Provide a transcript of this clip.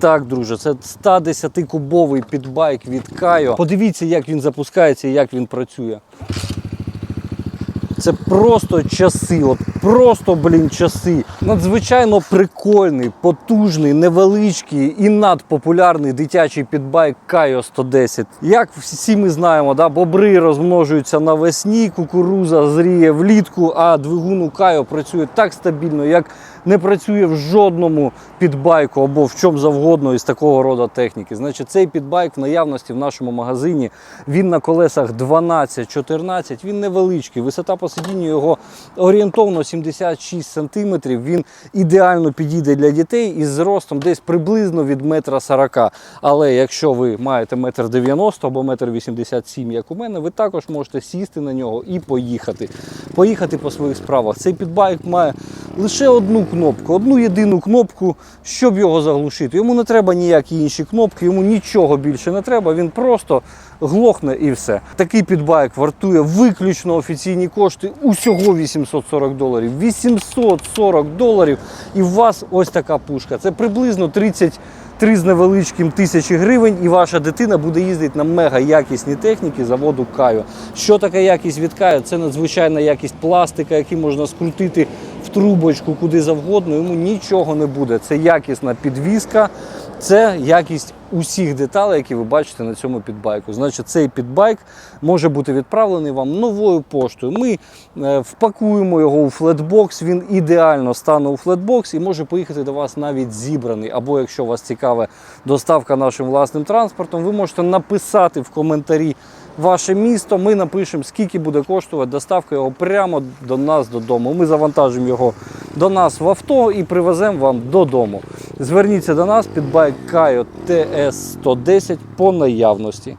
Так, друже, це 110-кубовий підбайк від Кайо. Подивіться, як він запускається і як він працює. Це просто часи, от просто, блін, часи. Надзвичайно прикольний, потужний, невеличкий і надпопулярний дитячий підбайк Кайо 110. Як всі ми знаємо, да, бобри розмножуються навесні, кукуруза зріє влітку, а двигун у Кайо працює так стабільно, як не працює в жодному підбайку або в чому завгодно із такого роду техніки. Значить, цей підбайк в наявності в нашому магазині. Він на колесах 12-14, він невеличкий. Висота по сидінню його орієнтовно 76 см. Він ідеально підійде для дітей із зростом десь приблизно від метра 40. Але якщо ви маєте метр 90 або метр 87, як у мене, ви також можете сісти на нього і поїхати. Поїхати по своїх справах. Цей підбайк має лише одну кнопку, одну єдину кнопку, щоб його заглушити. Йому не треба ніякі інші кнопки, йому нічого більше не треба. Він просто глохне і все. Такий підбайк вартує виключно офіційні кошти усього 840 доларів. 840 доларів, і у вас ось така пушка. Це приблизно 33 з невеличким тисячі гривень, і ваша дитина буде їздити на мега якісні техніки заводу Кайо. Що таке якість від Кайо? Це надзвичайна якість пластика, який можна скрутити трубочку куди завгодно. Йому нічого не буде. Це якісна підвізка, це якість усіх деталей, які ви бачите на цьому підбайку. Значить, цей підбайк може бути відправлений вам новою поштою. Ми е, впакуємо його у флетбокс. Він ідеально стане у флетбокс і може поїхати до вас навіть зібраний. Або якщо вас цікаве доставка нашим власним транспортом, ви можете написати в коментарі ваше місто. Ми напишемо, скільки буде коштувати доставка його прямо до нас додому. Ми завантажимо його до нас в авто і привеземо вам додому. Зверніться до нас під байк Кайо ТС 110 по наявності.